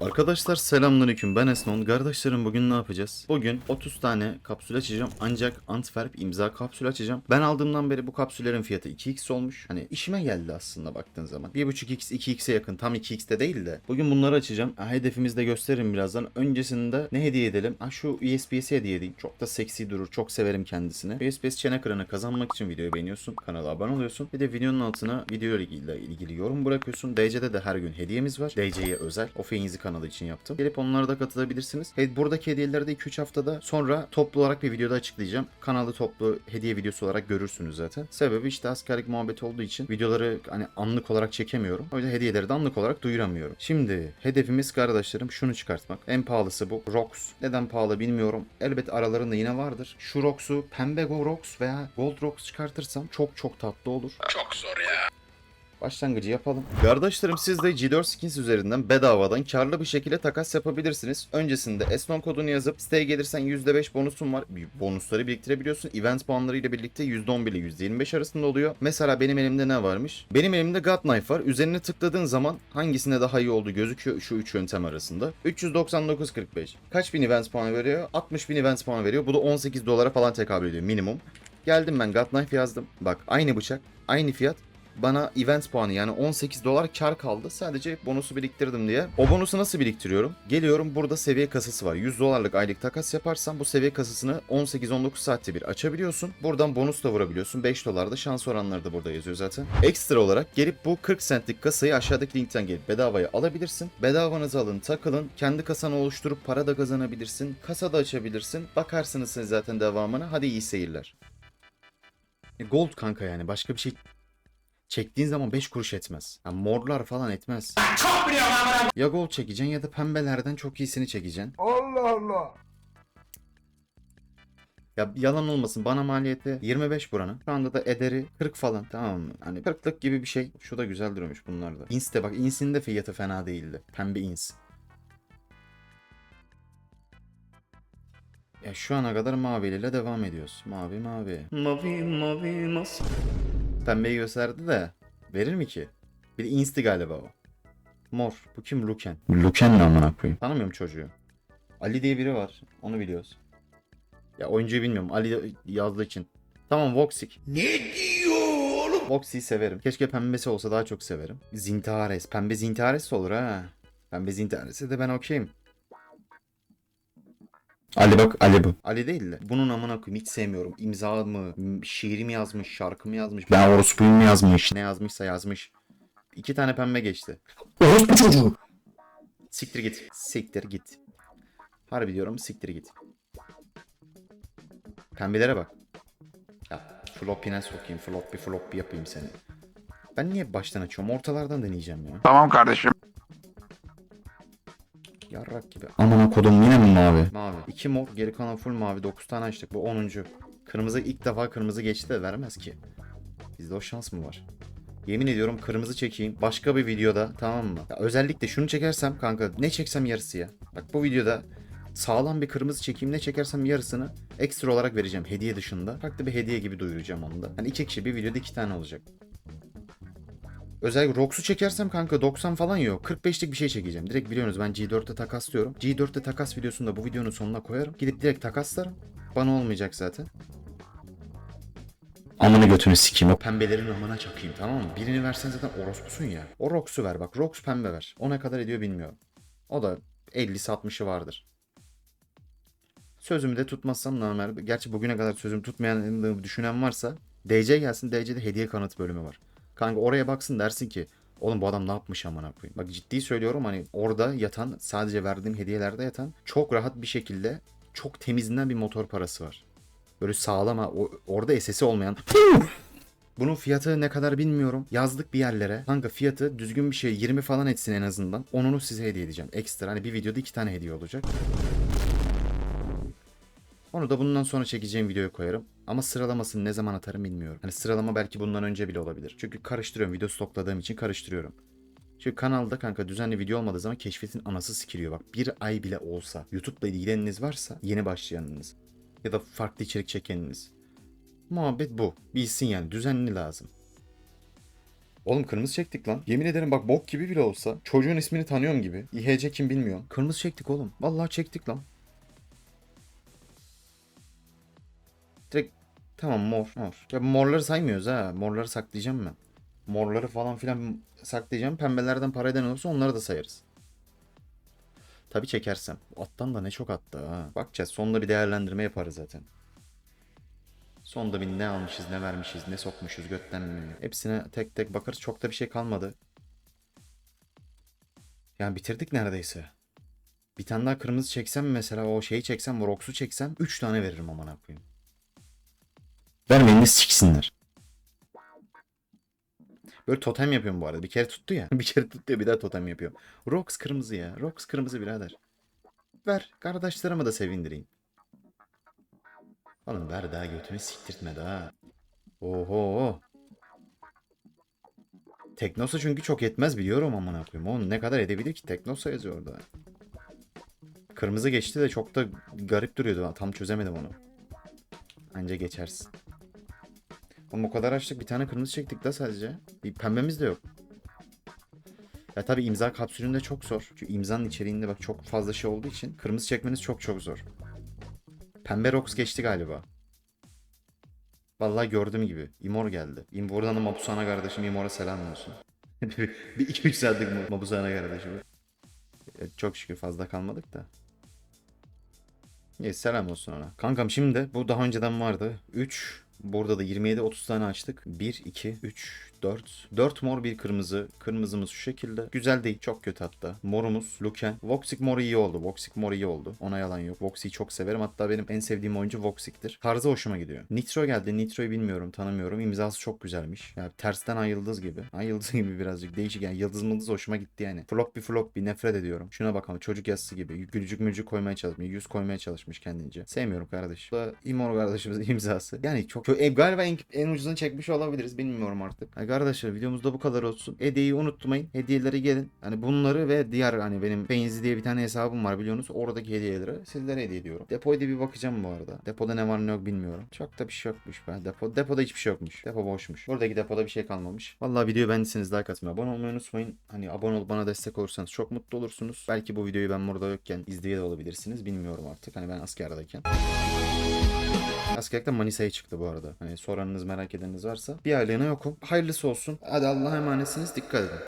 Arkadaşlar selamünaleyküm ben Esnon. Kardeşlerim bugün ne yapacağız? Bugün 30 tane kapsül açacağım ancak Antwerp imza kapsül açacağım. Ben aldığımdan beri bu kapsüllerin fiyatı 2x olmuş. Hani işime geldi aslında baktığın zaman. 1.5x 2x'e yakın tam 2x'te değil de. Bugün bunları açacağım. Ha, hedefimizi de gösteririm birazdan. Öncesinde ne hediye edelim? Ha, şu USB'si hediye edeyim. Çok da seksi durur. Çok severim kendisini. USB çene kırını kazanmak için videoyu beğeniyorsun. Kanala abone oluyorsun. Bir de videonun altına video ile ilgili, yorum bırakıyorsun. DC'de de her gün hediyemiz var. DC'ye özel. O Feyinzi kanalı için yaptım. Gelip onlara da katılabilirsiniz. He, buradaki hediyeleri de 2-3 haftada sonra toplu olarak bir videoda açıklayacağım. Kanalda toplu hediye videosu olarak görürsünüz zaten. Sebebi işte askerlik muhabbeti olduğu için videoları hani anlık olarak çekemiyorum. O yüzden hediyeleri de anlık olarak duyuramıyorum. Şimdi hedefimiz kardeşlerim şunu çıkartmak. En pahalısı bu. Rox. Neden pahalı bilmiyorum. Elbet aralarında yine vardır. Şu Rox'u pembe Go Rox veya Gold Rox çıkartırsam çok çok tatlı olur. Çok zor ya. Başlangıcı yapalım. Kardeşlerim siz de G4 Skins üzerinden bedavadan karlı bir şekilde takas yapabilirsiniz. Öncesinde Esnon kodunu yazıp siteye gelirsen %5 bonusun var. Bonusları biriktirebiliyorsun. Event puanları ile birlikte %11 ile %25 arasında oluyor. Mesela benim elimde ne varmış? Benim elimde God Knife var. Üzerine tıkladığın zaman hangisine daha iyi olduğu gözüküyor şu üç yöntem arasında. 399.45. Kaç bin event puanı veriyor? 60 bin event puanı veriyor. Bu da 18 dolara falan tekabül ediyor minimum. Geldim ben God Knife yazdım. Bak aynı bıçak, aynı fiyat bana event puanı yani 18 dolar kar kaldı. Sadece bonusu biriktirdim diye. O bonusu nasıl biriktiriyorum? Geliyorum burada seviye kasası var. 100 dolarlık aylık takas yaparsan bu seviye kasasını 18-19 saatte bir açabiliyorsun. Buradan bonus da vurabiliyorsun. 5 dolarda şans oranları da burada yazıyor zaten. Ekstra olarak gelip bu 40 centlik kasayı aşağıdaki linkten gelip bedavaya alabilirsin. Bedavanızı alın takılın. Kendi kasanı oluşturup para da kazanabilirsin. Kasa da açabilirsin. Bakarsınız zaten devamına. Hadi iyi seyirler. E, Gold kanka yani başka bir şey çektiğin zaman 5 kuruş etmez. Yani morlar falan etmez. Ya gold çekeceksin ya da pembelerden çok iyisini çekeceksin. Allah Allah. Ya yalan olmasın bana maliyeti 25 buranın. Şu anda da ederi 40 falan tamam mı? Hani 40'lık gibi bir şey. Şu da güzel duruyormuş bunlar da. Ins de bak Ins'in de fiyatı fena değildi. Pembe Ins. Ya şu ana kadar maviliyle devam ediyoruz. Mavi mavi. Mavi mavi nasıl? Pembeyi gösterdi de verir mi ki? Bir de Ins'ti galiba o. Mor. Bu kim? Luken. Luken ne amına koyayım? Tanımıyorum çocuğu. Ali diye biri var. Onu biliyoruz. Ya oyuncuyu bilmiyorum. Ali yazdığı için. Tamam Voxic. Ne diyor oğlum? Voxic'i severim. Keşke pembesi olsa daha çok severim. Zintares. Pembe Zintares olur ha. Pembe Zintares'e de ben okeyim. Ali bak Ali bu. Ali değil de. Bunun amına koyayım hiç sevmiyorum. İmza mı, şiir mi yazmış, şarkı mı yazmış, ben orospuyum mu yazmış. Ne yazmışsa yazmış. İki tane pembe geçti. Orospu çocuğu. Siktir git. Siktir git. Harbi diyorum siktir git. Pembelere bak. Ya floppy'ne sokayım. Floppy floppy yapayım seni. Ben niye baştan açıyorum? Ortalardan deneyeceğim ya. Tamam kardeşim. Yarrak gibi. Aman kodum yine mi mavi? Mavi. İki mor geri kalan full mavi. 9 tane açtık. Bu 10. Kırmızı ilk defa kırmızı geçti de vermez ki. Bizde o şans mı var? Yemin ediyorum kırmızı çekeyim. Başka bir videoda tamam mı? Ya özellikle şunu çekersem kanka ne çeksem yarısı ya. Bak bu videoda sağlam bir kırmızı çekeyim ne çekersem yarısını ekstra olarak vereceğim hediye dışında. Farklı bir hediye gibi duyuracağım onu da. Hani iki kişi bir videoda iki tane olacak. Özellikle Rox'u çekersem kanka 90 falan yok. 45'lik bir şey çekeceğim. Direkt biliyorsunuz ben G4'te takaslıyorum. G4'te takas videosunu da bu videonun sonuna koyarım. Gidip direkt takaslarım. Bana olmayacak zaten. Amına götünü sikeyim. O pembelerin amına çakayım tamam mı? Birini versen zaten orospusun ya. O Rox'u ver bak. Rox pembe ver. O ne kadar ediyor bilmiyorum. O da 50'si 60'ı vardır. Sözümü de tutmazsam normal. Gerçi bugüne kadar sözümü tutmayan düşünen varsa DC gelsin. DC'de hediye kanıt bölümü var. Kanka oraya baksın dersin ki oğlum bu adam ne yapmış amına koyayım. Bak ciddi söylüyorum hani orada yatan sadece verdiğim hediyelerde yatan çok rahat bir şekilde çok temizinden bir motor parası var. Böyle sağlam ha, o- orada SS'i olmayan bunun fiyatı ne kadar bilmiyorum. Yazdık bir yerlere. Kanka fiyatı düzgün bir şey 20 falan etsin en azından. Onunu size hediye edeceğim. Ekstra hani bir videoda iki tane hediye olacak. Onu da bundan sonra çekeceğim videoya koyarım. Ama sıralamasını ne zaman atarım bilmiyorum. Hani sıralama belki bundan önce bile olabilir. Çünkü karıştırıyorum. Video stokladığım için karıştırıyorum. Çünkü kanalda kanka düzenli video olmadığı zaman keşfetin anası sikiliyor. Bak bir ay bile olsa YouTube'la ilgileniniz varsa yeni başlayanınız ya da farklı içerik çekeniniz. Muhabbet bu. Bilsin yani düzenli lazım. Oğlum kırmızı çektik lan. Yemin ederim bak bok gibi bile olsa. Çocuğun ismini tanıyorum gibi. İHC kim bilmiyorum. Kırmızı çektik oğlum. Vallahi çektik lan. Tamam mor mor. Ya morları saymıyoruz ha. Morları saklayacağım ben. Morları falan filan saklayacağım. Pembelerden para eden olursa onları da sayarız. Tabi çekersem. Attan da ne çok attı ha. Bakacağız. Sonunda bir değerlendirme yaparız zaten. Sonunda bir ne almışız, ne vermişiz, ne sokmuşuz götten mi? Hepsine tek tek bakarız. Çok da bir şey kalmadı. Yani bitirdik neredeyse. Bir tane daha kırmızı çeksem mesela o şeyi çeksem, Rox'u çeksem 3 tane veririm amına koyayım. Vermeyin de siksinler. Böyle totem yapıyorum bu arada. Bir kere tuttu ya. bir kere tuttu ya bir daha totem yapıyorum. Rox kırmızı ya. Rox kırmızı birader. Ver. Kardeşlerimi de sevindireyim. Oğlum ver daha götünü siktirtme daha. Oho. Teknosa çünkü çok etmez biliyorum amına koyayım. Oğlum ne kadar edebilir ki? Teknosa yazıyor orada. Kırmızı geçti de çok da garip duruyordu. Tam çözemedim onu. Anca geçersin. Oğlum o kadar açtık bir tane kırmızı çektik da sadece. Bir pembemiz de yok. Ya tabi imza kapsülünde çok zor. Çünkü imzanın içeriğinde bak çok fazla şey olduğu için kırmızı çekmeniz çok çok zor. Pembe Rox geçti galiba. Vallahi gördüğüm gibi. Imor geldi. İm buradan da Mapusana kardeşim Imor'a selam olsun. bir iki üç saatlik Mapusana kardeşim. E, Çok şükür fazla kalmadık da. Neyse selam olsun ona. Kankam şimdi bu daha önceden vardı. 3 Burada da 27-30 tane açtık. 1, 2, 3, 4. 4 mor bir kırmızı. Kırmızımız şu şekilde. Güzel değil. Çok kötü hatta. Morumuz Luken. Voxic mor iyi oldu. Voxic mor iyi oldu. Ona yalan yok. Voxic'i çok severim. Hatta benim en sevdiğim oyuncu Voxic'tir. Tarzı hoşuma gidiyor. Nitro geldi. Nitro'yu bilmiyorum. Tanımıyorum. İmzası çok güzelmiş. Yani tersten ay gibi. Ay yıldız gibi birazcık değişik. Yani yıldız mıldız hoşuma gitti yani. Floppy floppy nefret ediyorum. Şuna bakalım. Çocuk yazısı gibi. Gülücük mücük koymaya çalışmış. Yüz koymaya çalışmış kendince. Sevmiyorum kardeş. Bu da Imor kardeşimizin imzası. Yani çok, çok e, galiba en, en ucuzunu çekmiş olabiliriz. Bilmiyorum artık. Arkadaşlar videomuzda bu kadar olsun. Hediyeyi unutmayın. Hediyeleri gelin. Hani bunları ve diğer hani benim Feinzi diye bir tane hesabım var biliyorsunuz. Oradaki hediyeleri sizlere hediye ediyorum. Depoya da bir bakacağım bu arada. Depoda ne var ne yok bilmiyorum. Çok da bir şey yokmuş be. Depo, depoda hiçbir şey yokmuş. Depo boşmuş. Buradaki depoda bir şey kalmamış. Vallahi videoyu beğendiyseniz like atmayı, abone olmayı unutmayın. Hani abone olup bana destek olursanız çok mutlu olursunuz. Belki bu videoyu ben burada yokken izleye de olabilirsiniz. Bilmiyorum artık. Hani ben askerdeyken. Askerlikten Manisa'ya çıktı bu arada. Hani soranınız merak edeniniz varsa. Bir aylığına yokum. Hayırlısı olsun. Hadi Allah'a emanetsiniz. Dikkat edin.